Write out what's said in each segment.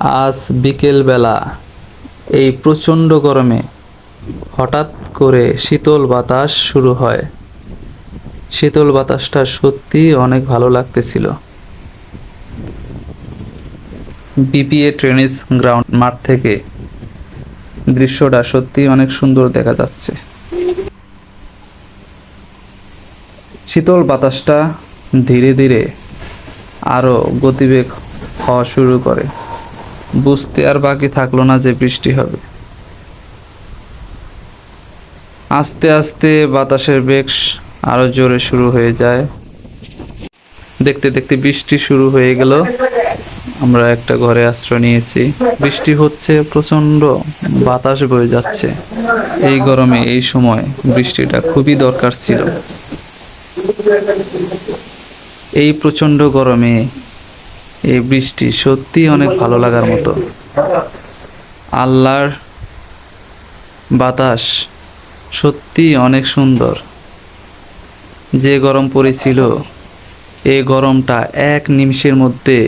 আজ বিকেলবেলা এই প্রচণ্ড গরমে হঠাৎ করে শীতল বাতাস শুরু হয়। শীতল বাতাসটা সত্যি অনেক ভালো লাগতেছিল। বিপিএ ট্রেনিস গ্রাউন্ড মাঠ থেকে দৃশ্যটা সত্যি অনেক সুন্দর দেখা যাচ্ছে। শীতল বাতাসটা ধীরে ধীরে আরও গতিবেগ হওয়া শুরু করে। বুঝতে আর বাকি থাকল না যে বৃষ্টি হবে। আস্তে আস্তে বাতাসের বেগ আরও জোরে শুরু হয়ে যায়। দেখতে দেখতে বৃষ্টি শুরু হয়ে গেল। আমরা একটা ঘরে আশ্রয় নিয়েছি। বৃষ্টি হচ্ছে প্রচণ্ড বাতাস বয়ে যাচ্ছে। এই গরমে, এই সময় বৃষ্টিটা খুবই দরকার ছিল। এই প্রচণ্ড গরমে এই বৃষ্টি সত্যি অনেক ভালো লাগার মতো। আল্লাহর বাতাস সত্যি অনেক সুন্দর। যে গরম পড়েছিল এই গরমটা এক নিমিষের মধ্যে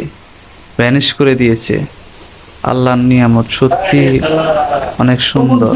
ভ্যানিশ করে দিয়েছে। আল্লাহর নিয়ামত সত্যি অনেক সুন্দর।